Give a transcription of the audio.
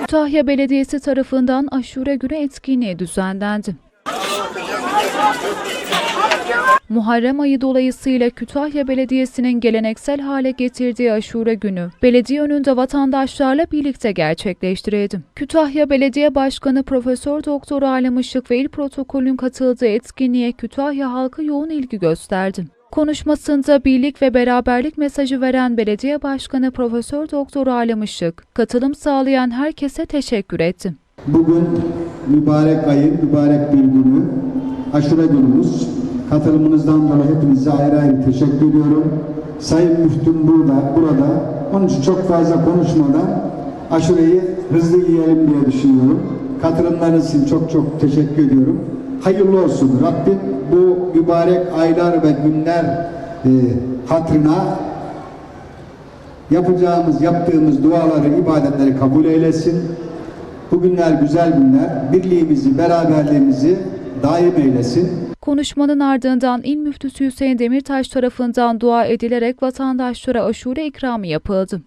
Kütahya Belediyesi tarafından aşure günü etkinliği düzenlendi. Muharrem ayı dolayısıyla Kütahya Belediyesi'nin geleneksel hale getirdiği aşure günü belediye önünde vatandaşlarla birlikte gerçekleştirildi. Kütahya Belediye Başkanı Profesör Doktor Alem Işık ve il protokolün katıldığı etkinliğe Kütahya halkı yoğun ilgi gösterdi. Konuşmasında birlik ve beraberlik mesajı veren Belediye Başkanı Profesör Doktor Alem Işık, katılım sağlayan herkese teşekkür etti. Bugün mübarek ayın mübarek bir günü, aşure günümüz. Katılımınızdan dolayı hepinize ayrı ayrı teşekkür ediyorum. Sayın Müftüm burada, burada. Onun için çok fazla konuşmadan aşureyi hızlı yiyelim diye düşünüyorum. Katılımlarınız için çok çok teşekkür ediyorum. Hayırlı olsun. Rabbim bu mübarek aylar ve günler e, hatırına yapacağımız, yaptığımız duaları, ibadetleri kabul eylesin. Bugünler güzel günler. Birliğimizi, beraberliğimizi daim eylesin. Konuşmanın ardından İl Müftüsü Hüseyin Demirtaş tarafından dua edilerek vatandaşlara aşure ikramı yapıldı.